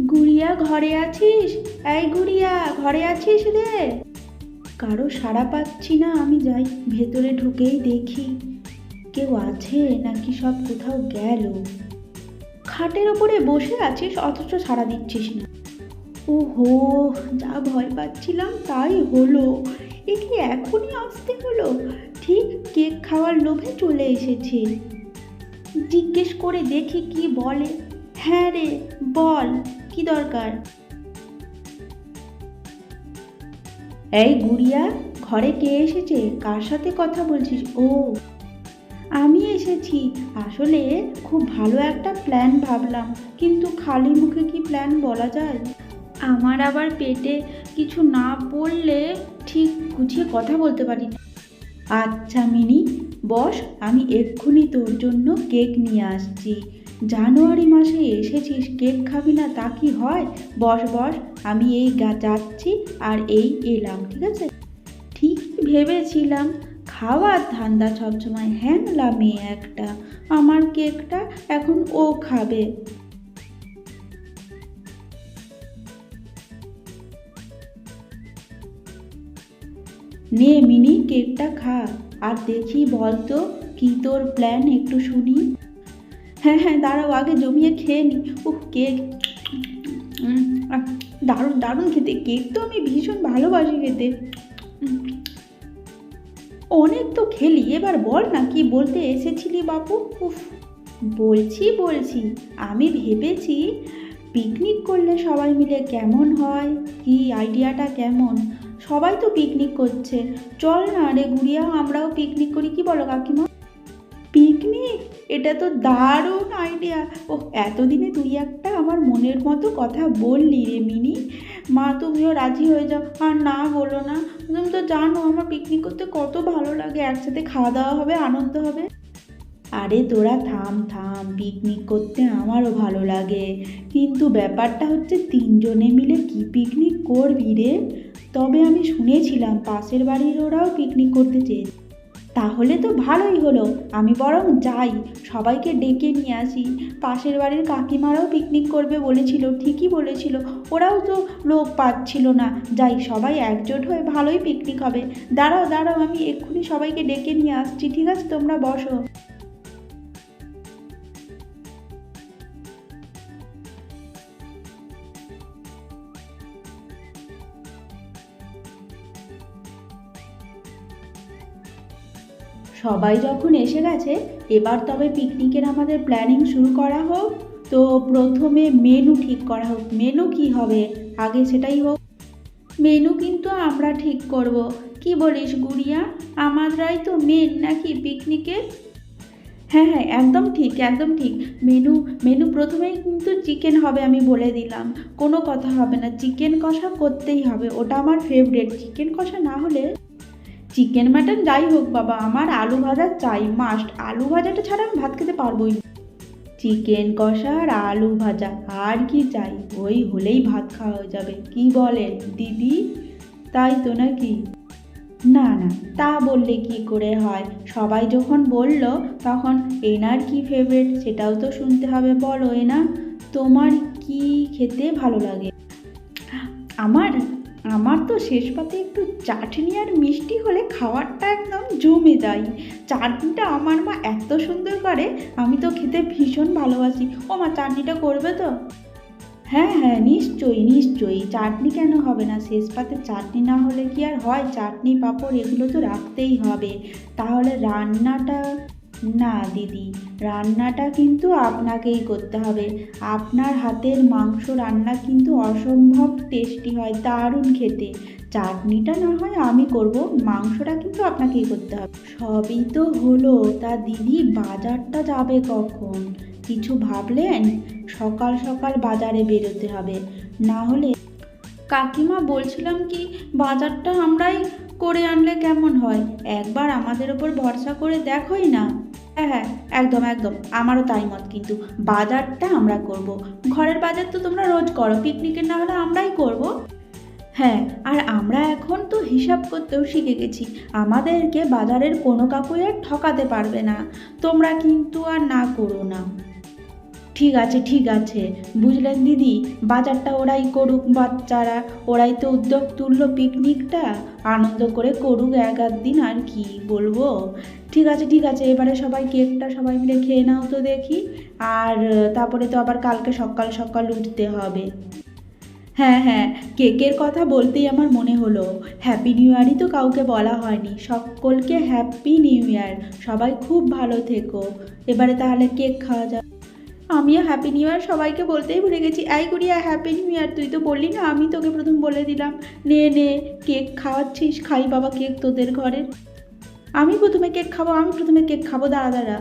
গুড়িয়া ঘরে আছিস? এই গুড়িয়া, ঘরে আছিস রে? কারও সাড়া পাচ্ছি না আমি যাই, ভেতরে ঢুকেই দেখি। কেউ আছে নাকি সব কোথাও গেল? খাটের ওপরে বসে আছিস, অথচ সাড়া দিচ্ছিস না। ও হো যা ভয় পাচ্ছিলাম তাই হলো। এ কি এখনই আসতে হলো? ঠিক কেক খাওয়ার লোভে চলে এসেছে। জিজ্ঞেস করে দেখি কি বলে। হ্যাঁ রে, বল। কি দরকার? এই গুড়িয়া, ঘরে কে এসেছে? কার সাথে কথা বলছিস? ও, আমি এসেছি। আসলে খুব ভালো একটা প্ল্যান ভাবলাম। কিন্তু খালি মুখে কি প্ল্যান বলা যায়? আমার আবার পেটে কিছু না পড়লে ঠিক গুছিয়ে কথা বলতে পারি আচ্ছা মিনি, বস, আমি এক্ষুনি তোর জন্য কেক নিয়ে আসছি। জানুয়ারি মাসে এসেছিস, কেক খাবি না, তা কি হয়? বস বস, আমি এই গা, যাচ্ছি আর এই এলাম, ঠিক আছে? ঠিক ভেবেছিলাম, খাওয়ার ধান্দা সবসময় হ্যাংলা মেয়ে একটা, আমার কেকটা এখন ও খাবে। নে মিনি, কেকটা খা, আর দেখি বল তো কি তোর প্ল্যান একটু শুনি। হ্যাঁ হ্যাঁ দাঁড়াও, আগে জমিয়ে খেয়ে নি। উহ কেক। দারুণ দারুণ খেতে। কেক তো আমি ভীষণ ভালোবাসি খেতে। অনেক তো খেলি। এবার বল না, কি বলতে এসেছিলি বাপু? উফ, বলছি বলছি, আমি ভেবেছি পিকনিক করলে সবাই মিলে কেমন হয়? কি আইডিয়াটা কেমন? সবাই তো পিকনিক করছে। চল না রে গুড়িয়া আমরাও পিকনিক করি। কি বলো কাকিমা? এটা তো দারুণ আইডিয়া ও এতদিনে তুই একটা আমার মনের মতো কথা বললি রে মিনি। মা, তুমিও রাজি হয়ে যাও। আর না বলো না, তুমি তো জানো আমার পিকনিক করতে কত ভালো লাগে। একসাথে খাওয়া দাওয়া হবে, আনন্দ হবে। আরে তোরা থাম থাম পিকনিক করতে আমারও ভালো লাগে। কিন্তু ব্যাপারটা হচ্ছে তিনজনে মিলে কি পিকনিক করবি রে? তবে আমি শুনেছিলাম পাশের বাড়ির ওরাও পিকনিক করতে চেয়েছে। তাহলে তো ভালোই হলো। আমি বরং যাই, সবাইকে ডেকে নিয়ে আসি। পাশের বাড়ির কাকিমারাও পিকনিক করবে বলেছিল, ঠিকই বলেছিল। ওরাও তো লোক পাচ্ছিল না। যাই, সবাই একজোট হয়ে ভালোই পিকনিক হবে। দাঁড়াও দাঁড়াও, আমি এক্ষুনি সবাইকে ডেকে নিয়ে আসছি। ঠিক আছে, তোমরা বসো। সবাই যখন এসে গেছে, এবার তবে পিকনিকের আমাদের প্ল্যানিং শুরু করা হোক। তো প্রথমে মেনু ঠিক করা হোক। মেনু কি হবে? আগে সেটাই হোক। মেনু কিন্তু আমরা ঠিক করব। কি বলিস গুড়িয়া? আমাদেরাই তো মেন নাকি পিকনিকে হ্যাঁ হ্যাঁ একদম ঠিক একদম ঠিক। মেনু মেনু প্রথমেই কিন্তু চিকেন হবে আমি বলে দিলাম। কোনো কথা হবে না। চিকেন কষা করতেই হবে। ওটা আমার ফেভারেট চিকেন কষা না হলে চিকেন মাটন যাই হোক বাবা, আমার আলু ভাজা চাই মাস্ট আলু ভাজাটা ছাড়া আমি ভাত খেতে পারবোই না। চিকেন কষা আর আলু ভাজা, আর কি চাই? ওই হলেই ভাত খাওয়া হয়ে যাবে। কি বলেন? দিদি? তাই তো নাকি? না না, তা বললে কি করে হয়? সবাই যখন বলল, তখন এনার কি ফেভারিট সেটাও তো শুনতে হবে, বলো এনা। তোমার কি খেতে ভালো লাগে? আমার আমার তো শেষ পাতে একটু চাটনি আর মিষ্টি হলে খাওয়ারটা একদম জমে যায়। চাটনিটা আমার মা এত সুন্দর করে, আমি তো খেতে ভীষণ ভালোবাসি। ও মা, চাটনিটা করবে তো? হ্যাঁ হ্যাঁ নিশ্চয়ই নিশ্চয়ই। চাটনি কেন হবে না? শেষ পাতে চাটনি না হলে কি আর হয়? চাটনি, পাঁপড়, এগুলো তো রাখতেই হবে। তাহলে রান্নাটা না, দিদি। রান্নাটা কিন্তু আপনাকেই করতে হবে। আপনার হাতের মাংস রান্না কিন্তু অসম্ভব টেস্টি হয়, দারুণ খেতে। চাটনিটা না হয় আমি করব, মাংসটা কিন্তু আপনাকেই করতে হবে। সবই তো হলো, তা দিদি বাজারটা যাবে কখন? কিছু ভাবলেন? সকাল সকাল বাজারে বেরোতে হবে। না হলে কাকিমা বলছিলাম কি, বাজারটা আমরাই করে আনলে কেমন হয়? একবার আমাদের ওপর ভরসা করে দেখোই না। হ্যাঁ হ্যাঁ একদম একদম। আমারও তাই মত, কিন্তু বাজারটা আমরা করব। ঘরের বাজার তো তোমরা রোজ করো পিকনিকের না হলে আমরাই করব। হ্যাঁ আর আমরা এখন তো হিসাব করতেও শিখে গেছি, আমাদেরকে বাজারের কোনো কাকুই আর ঠকাতে পারবে না। তোমরা কিন্তু আর না করো না। ঠিক আছে ঠিক আছে। বুঝলেন দিদি? বাজারটা ওরাই করুক বাচ্চারা। ওরাই তো উদ্যোগ তুললো পিকনিকটা। আনন্দ করে করুক এক আধ দিন আর কি বলব? ঠিক আছে ঠিক আছে, এবারে সবাই কেকটা সবাই মিলে খেয়ে নাও তো দেখি। আর তারপরে তো আবার কালকে সকাল সকাল উঠতে হবে। হ্যাঁ হ্যাঁ কেকের কথা বলতেই আমার মনে হলো। হ্যাপি নিউ ইয়ারই তো কাউকে বলা হয়নি। সকলকে হ্যাপি নিউ ইয়ার সবাই খুব ভালো থেকো। এবারে তাহলে কেক খাওয়া যাবে আমিও হ্যাপি নিউ ইয়ার সবাইকে বলতেই ভুলে গেছি। এই গুড়িয়া হ্যাপি নিউ ইয়ার তুই তো বললি না, আমি তোকে প্রথম বলে দিলাম। নে নে, কেক খাওয়াচ্ছিস, খাই বাবা কেক তোদের ঘরে। আমি প্রথমে কেক খাব, আমি প্রথমে কেক খাব, দাঁড়া দাঁড়া।